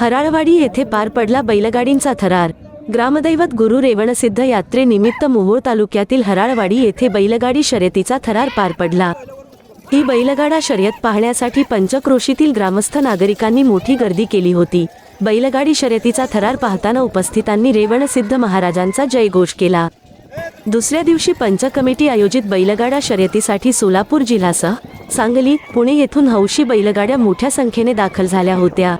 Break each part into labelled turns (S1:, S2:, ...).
S1: हराळवाडी येथे पार पडला बैलगाडींचा थरार. ग्रामदैवत गुरु रेवणसिद्ध यात्रेनिमित्त मोहोळ तालुक्यातील हराळवाडी येथे बैलगाडी शर्यतीचा थरार पार पडला. ही बैलगाडा शर्यत पाहण्यासाठी पंचक्रोशीतील ग्रामस्थ नागरिकांनी मोठी गर्दी केली होती. बैलगाडी शर्यतीचा थरार पाहताना उपस्थितांनी रेवणसिद्ध महाराजांचा जयघोष केला. दुसऱ्या दिवशी पंच कमिटी आयोजित बैलगाडा शर्यतीसाठी सोलापूर जिल्हासह सांगली पुणे येथून हौशी बैलगाड्या मोठ्या संख्येने दाखल झाल्या होत्या.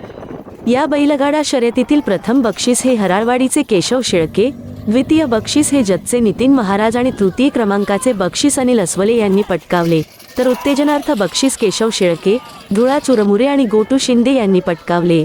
S1: या बैलगाडा शर्यतीतील प्रथम बक्षीस हे हराळवाडीचे केशव शेळके द्वितीय बक्षीस हे जतचे नितीन महाराज आणि तृतीय क्रमांकाचे बक्षीस अनिल अस्वले यांनी पटकावले. तर उत्तेजनार्थ बक्षीस केशव शेळके धुळा चुरमुरे आणि गोटू शिंदे यांनी पटकावले.